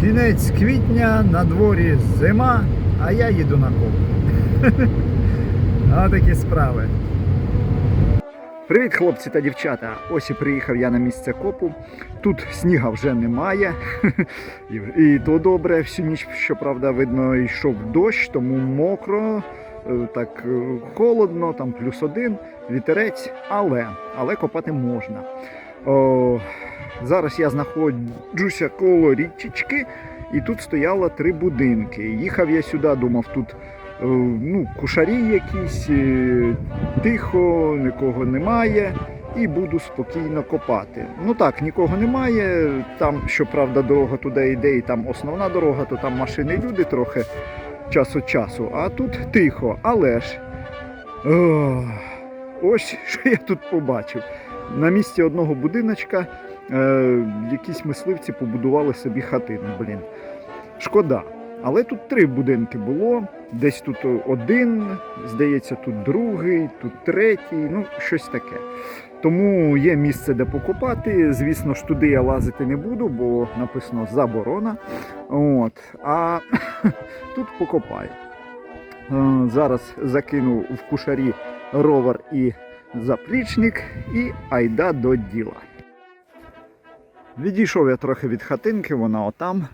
Кінець квітня, на дворі зима, а я їду на коп. А такі справи. Привіт, хлопці та дівчата! Ось і приїхав я на місце копу. Тут сніга вже немає. І- то добре, всю ніч, щоправда, видно, йшов дощ, тому мокро, е, так е, холодно, там плюс один, вітерець, але, але копати можна. О, зараз я знаходжуся коло річечки, і тут стояло три будинки. Їхав я сюди, думав, тут е, ну, кушарі якісь, е, тихо, нікого немає. І буду спокійно копати. Ну так, нікого немає. Там, щоправда, дорога туди йде, і там основна дорога, то там машини люди трохи час від часу. А тут тихо, але ж. Ох, ось що я тут побачив. На місці одного будиночка е, якісь мисливці побудували собі хатину. Блін. Шкода. Але тут три будинки було. Десь тут один, здається, тут другий, тут третій, ну щось таке. Тому є місце, де покопати. Звісно ж, туди я лазити не буду, бо написано заборона. От. А тут покопаю. Е, Зараз закину в кушарі ровер і заплічник і айда до діла. Відійшов я трохи від хатинки, вона отам.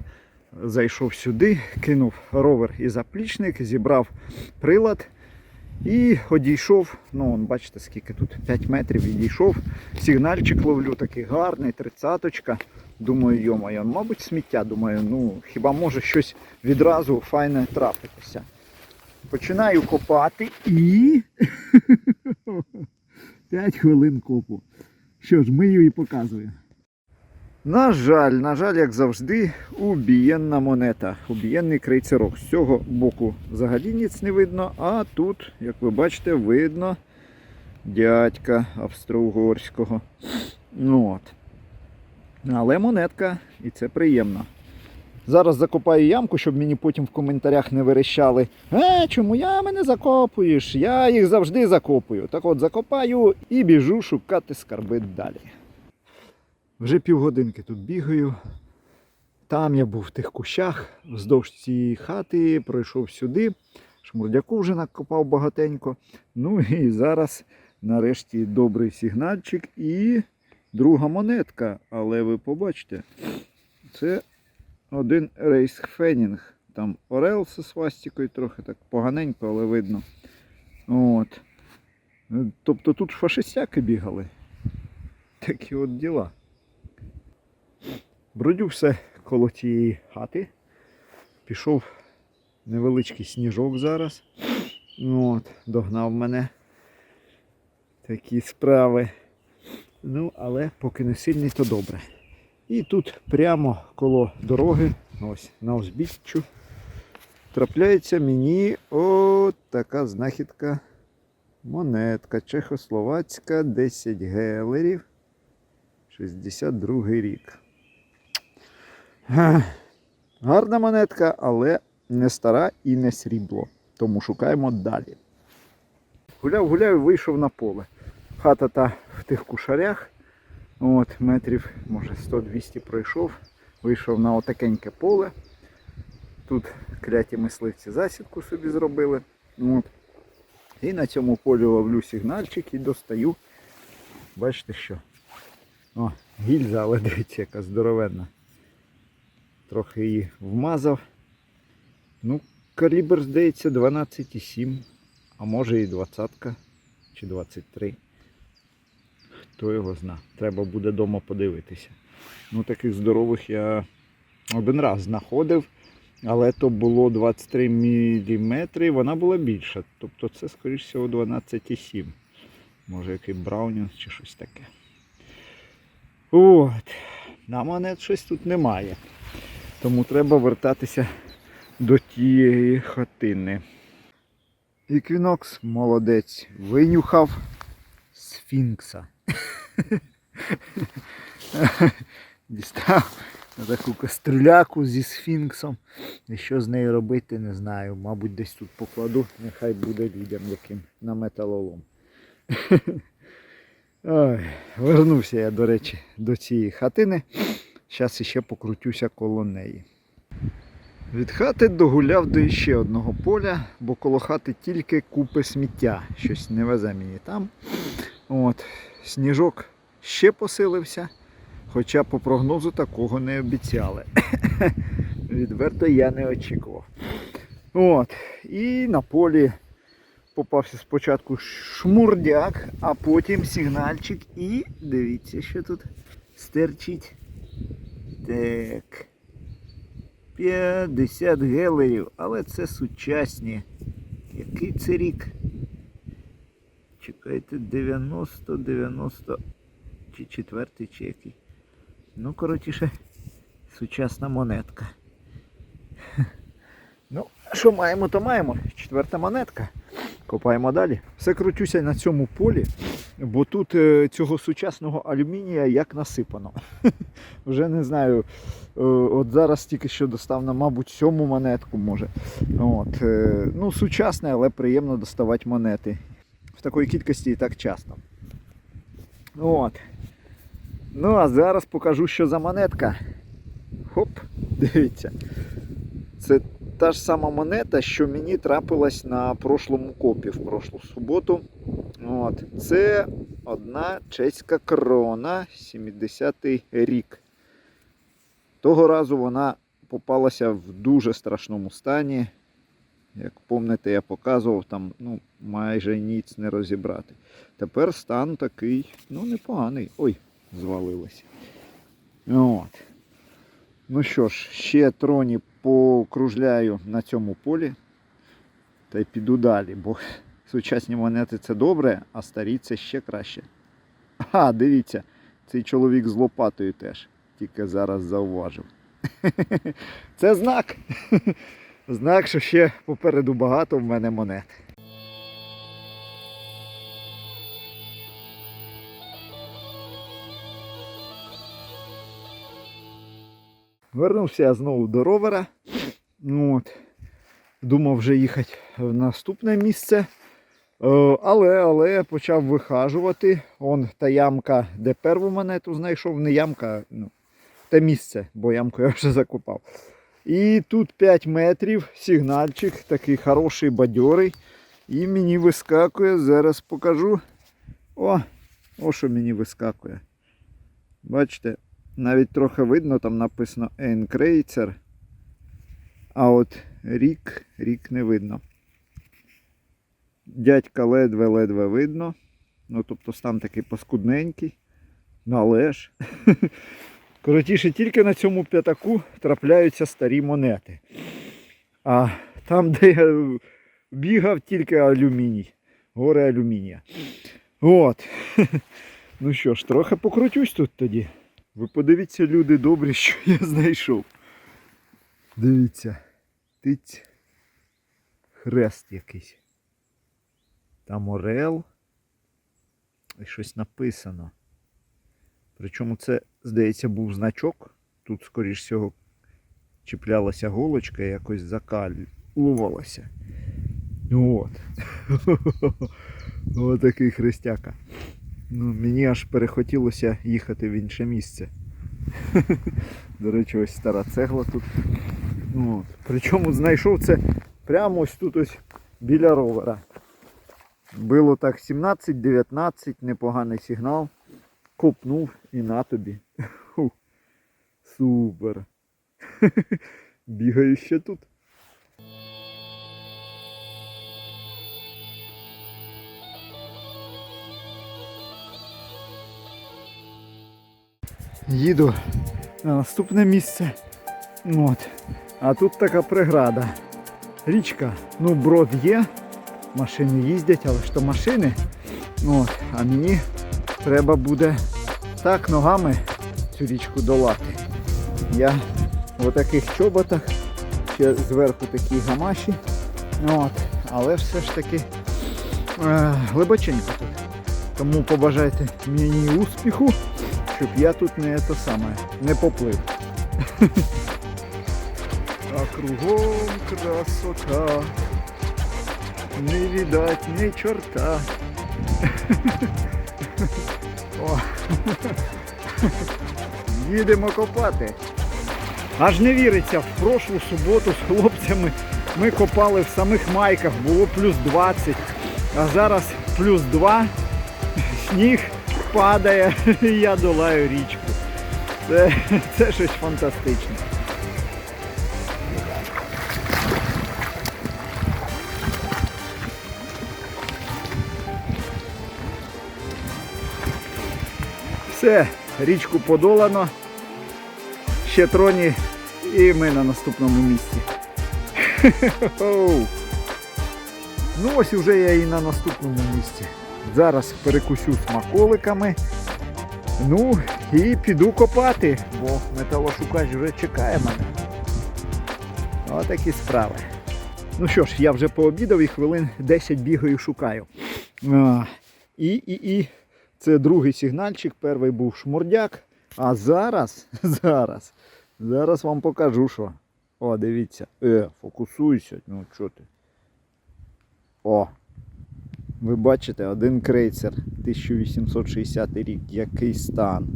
Зайшов сюди, кинув ровер і заплічник, зібрав прилад і одійшов. Ну, вон, бачите, скільки тут 5 метрів відійшов. Сигнальчик ловлю, такий гарний, тридцяточка. Думаю, йомаю, мабуть, сміття. Думаю, ну хіба може щось відразу файне трапитися. Починаю копати і. 5 хвилин копу. Що ж, мию і показую. На жаль, на жаль, як завжди, убієнна монета, убієнний крейцерок. З цього боку взагалі ніц не видно, а тут, як ви бачите, видно дядька австро-угорського. Ну, от. Але монетка, і це приємно. Зараз закопаю ямку, щоб мені потім в коментарях не верещали. Е, чому я мене закопуєш? Я їх завжди закопую. Так от закопаю і біжу шукати скарби далі. Вже півгодинки тут бігаю. Там я був в тих кущах, вздовж цієї хати, пройшов сюди. Шмурдяку вже накопав багатенько. Ну і зараз нарешті добрий сигнальчик і друга монетка. Але ви побачите, це один рейсхфенінг. Там орел зі свастикою трохи так поганенько, але видно. От. Тобто тут фашистяки бігали. Такі от діла. Бродю все коло тієї хати. Пішов невеличкий сніжок зараз. От, догнав мене такі справи. Ну, але поки не сильний, то добре. І тут прямо коло дороги, ось на узбіччю, трапляється мені от така знахідка. Монетка чехословацька, 10 гелерів. 62 рік. Гарна монетка, але не стара і не срібло. Тому шукаємо далі. Гуляв, гуляв, вийшов на поле. Хата та в тих кушарях. От, метрів, може, 100-200 пройшов. Вийшов на отакеньке поле. Тут кляті мисливці засідку собі зробили. От. І на цьому полі ловлю сигнальчик і достаю. Бачите що? О, гільза, але дивіться, яка здоровенна. Трохи її вмазав. Ну, калібр, здається, 12,7, а може і 20 чи 23. Хто його зна. Треба буде вдома подивитися. Ну, таких здорових я один раз знаходив, але то було 23 мм, вона була більша. Тобто це, скоріш всього, 12,7. Може який Браунінг чи щось таке. От. На монет щось тут немає. Тому треба вертатися до тієї хатини. Еквінокс молодець. Винюхав сфінкса. Дістав таку кастрюляку зі сфінксом. І що з нею робити, не знаю. Мабуть, десь тут покладу, нехай буде людям яким на металолом. Ой, вернувся я, до речі, до цієї хатини. Зараз іще покрутюся коло неї. Від хати догуляв до ще одного поля, бо коло хати тільки купи сміття. Щось не везе мені там. От. Сніжок ще посилився, хоча по прогнозу такого не обіцяли. Відверто я не очікував. От. І на полі попався спочатку шмурдяк, а потім сигнальчик. І дивіться, що тут стерчить. Так. 50 гелерів, але це сучасні. Який це рік? Чекайте, 90, 90 чи четвертий, чи який. Ну, коротіше, сучасна монетка. Ну, що маємо, то маємо. Четверта монетка. Копаємо далі. Все крутюся на цьому полі, бо тут е, цього сучасного алюмінія як насипано. Вже не знаю. е, От зараз тільки що достав на, мабуть, сьому монетку може. От, е, ну, сучасне, але приємно доставати монети. Такої кількості і так часто. От. Ну, а зараз покажу, що за монетка. Хоп, дивіться. Це та ж сама монета, що мені трапилась на прошлому копі в прошлу суботу. От. Це одна чеська крона, 70-й рік. Того разу вона попалася в дуже страшному стані. Як пам'ятаєте, я показував, там ну, майже ніц не розібрати. Тепер стан такий, ну, непоганий. Ой, звалилося. От. Ну що ж, ще троні покружляю на цьому полі та й піду далі, бо сучасні монети це добре, а старі це ще краще. А, дивіться, цей чоловік з лопатою теж, тільки зараз зауважив. Це знак. Знак, що ще попереду багато в мене монет. Вернувся я знову до ровера. Ну, От. Думав вже їхати в наступне місце. Е, Але, але почав вихажувати. Он та ямка, де перву монету знайшов, не ямка, ну, те місце, бо ямку я вже закопав. І тут 5 метрів, сигнальчик, такий хороший бадьорий. І мені вискакує, зараз покажу. О, о, що мені вискакує. Бачите, навіть трохи видно, там написано Енкрейцер. А от рік, рік не видно. Дядька ледве-ледве видно. Ну, тобто стан такий паскудненький. Ну, але ж. Коротіше, тільки на цьому п'ятаку трапляються старі монети. А там, де я бігав, тільки алюміній. Гори алюмінія. От. Ну що ж, трохи покрутюсь тут тоді. Ви подивіться, люди добрі, що я знайшов. Дивіться. Тиць. Хрест якийсь. Там орел. І щось написано. Причому це, здається, був значок. Тут, скоріш всього, чіплялася голочка і якось закалювалася. От. Ось такий хрестяка. Ну, мені аж перехотілося їхати в інше місце. До речі, ось стара цегла тут. От. Причому знайшов це прямо ось тут ось біля ровера. Було так 17-19, непоганий сигнал. Копнув і на тобі. Фу. Супер. Бігаю ще тут. Їду на наступне місце. От. А тут така преграда. Річка, ну брод є, машини їздять, але то машини. От. А мені треба буде так ногами цю річку долати. Я в таких чоботах, ще зверху такі гамаші. От. Але все ж таки е, глибоченько тут. Тому побажайте мені успіху, щоб я тут не то саме не поплив. А кругом красота. Не видать ні чорта. Їдемо копати. Аж не віриться, в прошлу суботу з хлопцями ми копали в самих майках, було плюс 20, а зараз плюс 2, сніг падає, і я долаю річку. Це, це щось фантастичне. Все, річку подолано. Ще троні і ми на наступному місці. Ну ось уже я і на наступному місці. Зараз перекусю смаколиками. Ну і піду копати, бо металошукач вже чекає мене. Отакі справи. Ну що ж, я вже пообідав і хвилин 10 бігаю шукаю. І, і, і. Це другий сигнальчик, перший був шмурдяк. А зараз, зараз, зараз вам покажу, що. О, дивіться. Е, фокусуйся. Ну що ти? О. Ви бачите, один крейцер 1860 рік. Який стан.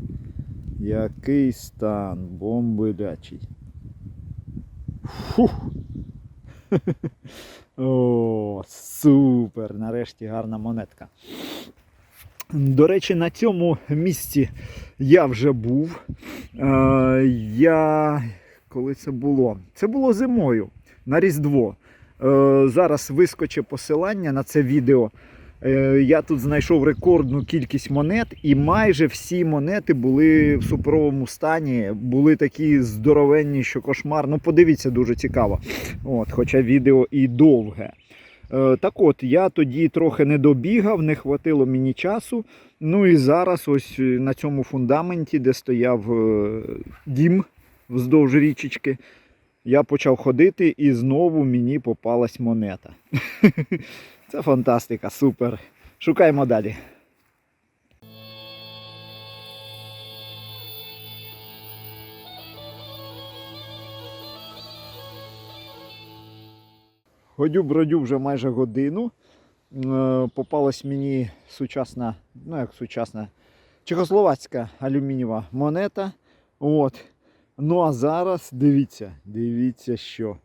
Який стан. Бомбилячий. Фух. О, супер! Нарешті гарна монетка. До речі, на цьому місці я вже був. Е, я коли це було? Це було зимою на Різдво. Е, зараз вискоче посилання на це відео. Е, я тут знайшов рекордну кількість монет, і майже всі монети були в суперовому стані, були такі здоровенні, що кошмар. Ну, подивіться, дуже цікаво. От, хоча відео і довге. Е, Так от, я тоді трохи не добігав, не хватило мені часу. Ну і зараз, ось е, на цьому фундаменті, де стояв е, дім вздовж річечки, я почав ходити і знову мені попалась монета. Це фантастика, супер. Шукаємо далі. Ходю бродю вже майже годину. Е, Попалась мені сучасна, ну як сучасна, чехословацька алюмінієва монета. От. Ну а зараз дивіться, дивіться що.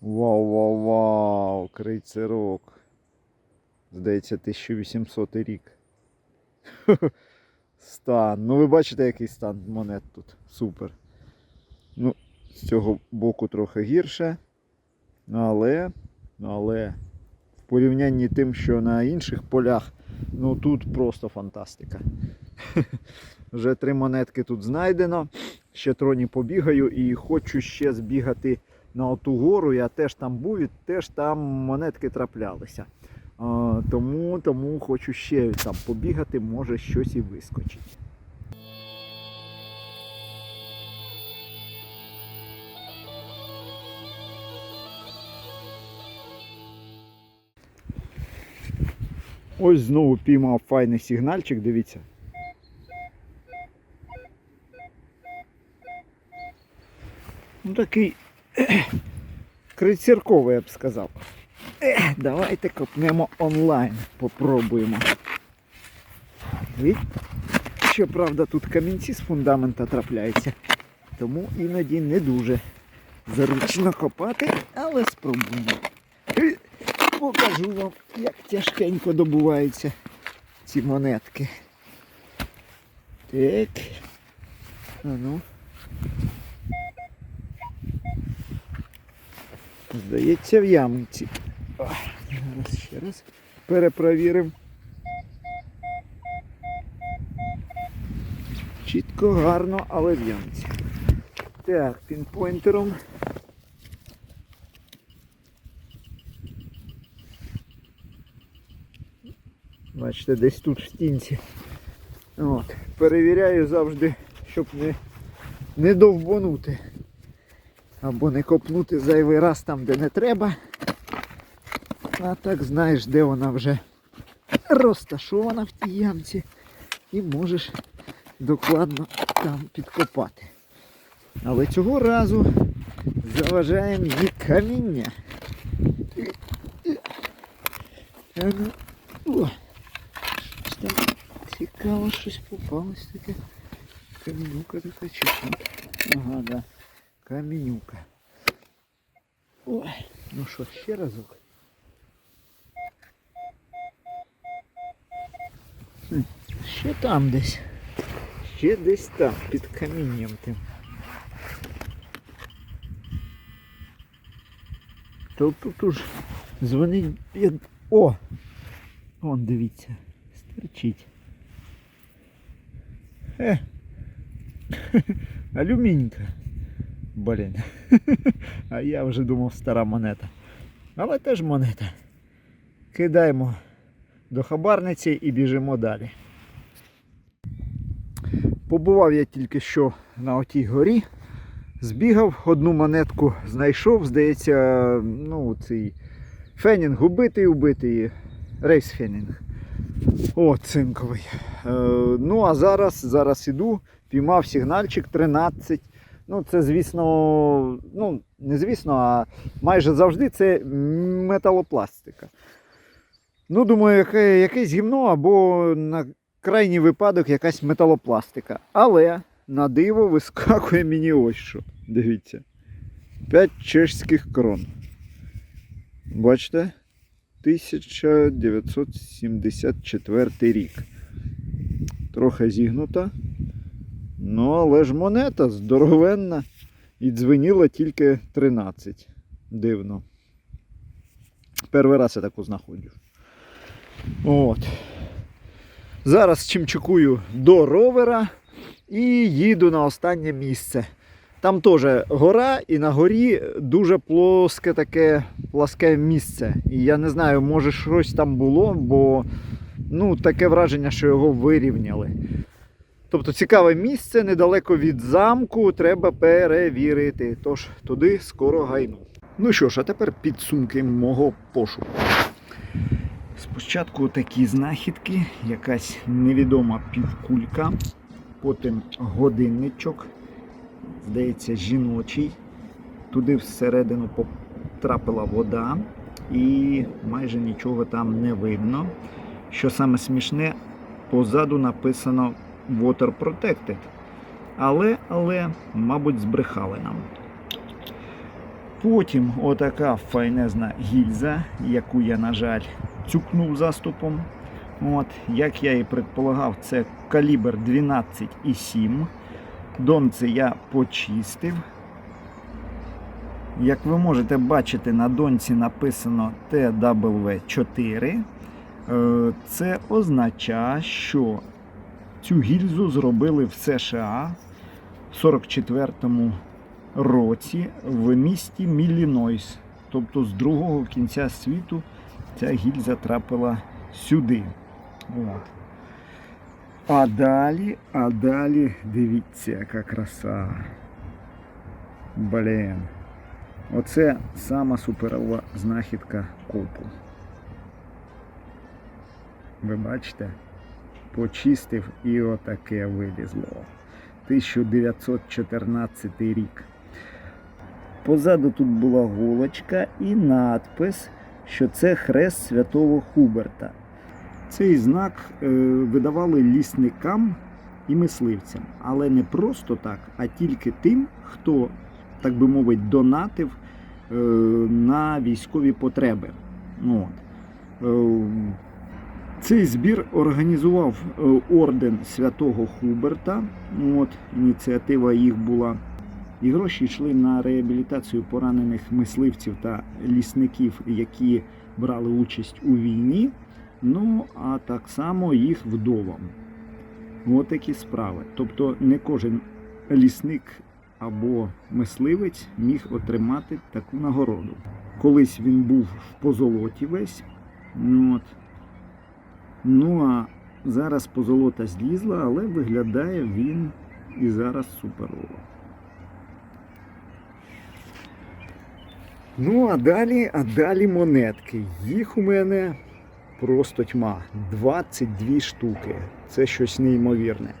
Вау, вау, вау, крейцерок. Здається, 1800 рік. Стан. Ну ви бачите, який стан монет тут. Супер. Ну, з цього боку трохи гірше. Але, але в порівнянні тим, що на інших полях, ну тут просто фантастика. Вже три монетки тут знайдено. Ще троні побігаю і хочу ще збігати на оту гору. Я теж там був і теж там монетки траплялися. Тому, тому хочу ще там побігати, може щось і вискочить. Ось знову піймав файний сигнальчик, дивіться. Ну такий крицірковий, я б сказав. Давайте копнемо онлайн, попробуємо. Щоправда, тут камінці з фундамента трапляються, тому іноді не дуже зручно копати, але спробуємо. Покажу вам, як тяжкенько добуваються ці монетки. Так. А ну. Здається, в ямці. Зараз ще раз перепровіримо. Чітко, гарно, але в ямці. Так, пінпойнтером. Бачите, десь тут в стінці. От. Перевіряю завжди, щоб не, не довбонути. Або не копнути зайвий раз там, де не треба. А так знаєш, де вона вже розташована в тій ямці. І можеш докладно там підкопати. Але цього разу заважає мені каміння. Ну, о, цікаво, щось попалось таке. Камінюка така чи що. Ага, да. Камінюка. Ой, ну що, ще разок. Хм, Ще там десь. Ще десь там, під камінням тим. То тут уж дзвонить. я- О! Вон дивіться. Стерчить. Е. Алюмінька. Блін. А я вже думав стара монета. Але теж монета. Кидаємо до хабарниці і біжимо далі. Побував я тільки що на отій горі. Збігав, одну монетку знайшов, здається, ну, цей фенінг убитий, убитий, рейс фенінг. О, цинковий. Е, ну, а зараз, зараз іду, піймав сигнальчик 13. Ну, це, звісно, ну, не звісно, а майже завжди це металопластика. Ну, думаю, яке, якесь гімно або на крайній випадок якась металопластика. Але на диво вискакує мені ось що. Дивіться. 5 чешських крон. Бачите? 1974 рік. Трохи зігнута. Ну, але ж монета здоровенна. І дзвеніла тільки 13. Дивно. Перший раз я таку знаходжу. От. Зараз чимчикую до ровера і їду на останнє місце. Там теж гора, і на горі дуже плоске таке пласке місце. І я не знаю, може щось там було, бо ну, таке враження, що його вирівняли. Тобто цікаве місце недалеко від замку, треба перевірити. Тож туди скоро гайну. Ну що ж, а тепер підсумки мого пошуку. Спочатку такі знахідки, якась невідома півкулька, потім годинничок, здається, жіночий. Туди всередину потрапила вода і майже нічого там не видно. Що саме смішне, позаду написано Water Protected. Але, але, мабуть, збрехали нам. Потім отака файнезна гільза, яку я, на жаль, цюкнув заступом. От, як я і предполагав, це калібр 12,7. Донце я почистив. Як ви можете бачити, на донці написано TW4. Е, Це означає, що цю гільзу зробили в США в 44-му році в місті Міллінойс. Тобто з другого кінця світу ця гільза трапила сюди. От. А далі, а далі, дивіться, яка краса. Блін. Оце сама суперова знахідка копу. Ви бачите? Почистив і отаке вилізло. 1914 рік. Позаду тут була голочка і надпис, що це хрест святого Хуберта. Цей знак е, видавали лісникам і мисливцям, але не просто так, а тільки тим, хто, так би мовити, донатив е, на військові потреби. От. Е, цей збір організував орден святого Хуберта. От, ініціатива їх була. І гроші йшли на реабілітацію поранених мисливців та лісників, які брали участь у війні. Ну, а так само їх вдовам. От такі справи. Тобто не кожен лісник або мисливець міг отримати таку нагороду. Колись він був в позолоті весь. Ну, От. Ну а зараз позолота злізла, але виглядає він і зараз суперово. Ну, а далі, а далі монетки. Їх у мене просто тьма. 22 штуки. Це щось неймовірне.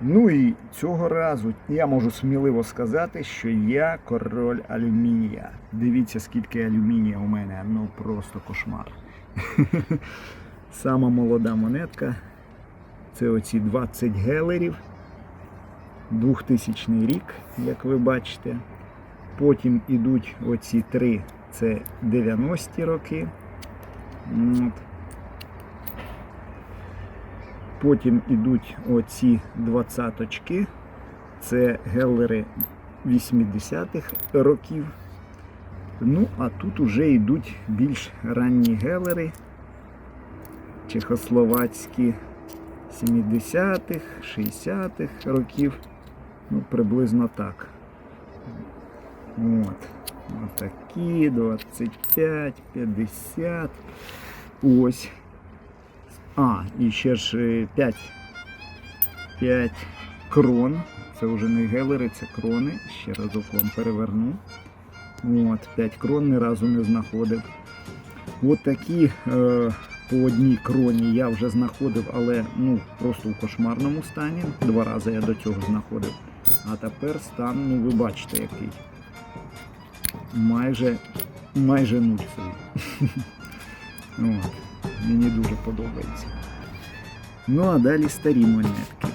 Ну і цього разу я можу сміливо сказати, що я король алюмінія. Дивіться, скільки алюмінія у мене. Ну просто кошмар. Сама молода монетка. Це оці 20 гелерів. 2000 рік, як ви бачите. Потім ідуть оці три, це 90-ті роки. От. Потім ідуть оці двадцяточки. Це гелери 80-х років. Ну, а тут уже йдуть більш ранні гелери, чехословацькі 70-х, 60-х років. Ну, приблизно так. От. Отакі 25, 50. Ось. А, і ще ж 5. 5 крон. Це вже не гелери, це крони. Ще разок вам переверну. От, 5 крон ні разу не знаходив. От такі е, по одній кроні я вже знаходив, але ну, просто в кошмарному стані. Два рази я до цього знаходив. А тепер стан, ну ви бачите який. Майже, майже нульцевий. От, мені дуже подобається. Ну а далі старі монетки.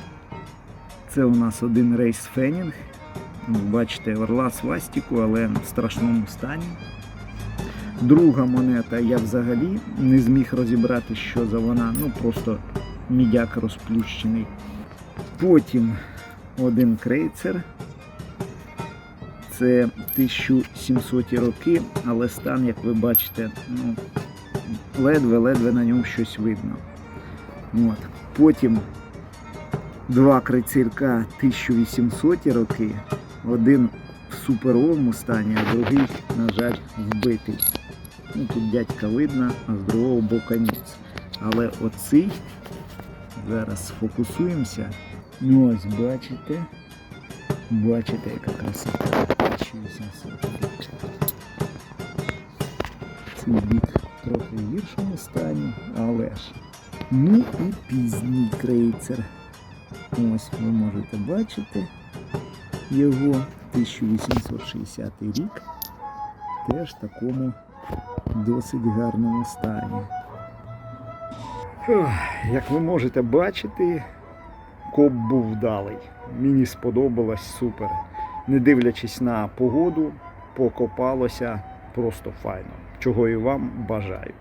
Це у нас один рейс Фенінг. Ну, Бачите, орла свастіку, але в страшному стані. Друга монета я взагалі не зміг розібрати, що за вона. Ну просто мідяк розплющений. Потім один крейцер. Це 1700 роки, але стан, як ви бачите, ну, ледве-ледве на ньому щось видно. От. Потім два крейцерка 1800 роки. Один в суперовому стані, а другий, на жаль, вбитий. Ну, тут дядька видно, а з другого боку ніц. Але оцей, зараз сфокусуємося. Ну ось бачите. Бачите, яка красота. 1800. Цей бік трохи в гіршому стані, але ж. Ну і пізній крейцер. Ось ви можете бачити його 1860 рік. Теж в такому досить гарному стані. Як ви можете бачити, коп був вдалий. Мені сподобалось супер. Не дивлячись на погоду, покопалося просто файно. Чого і вам бажаю.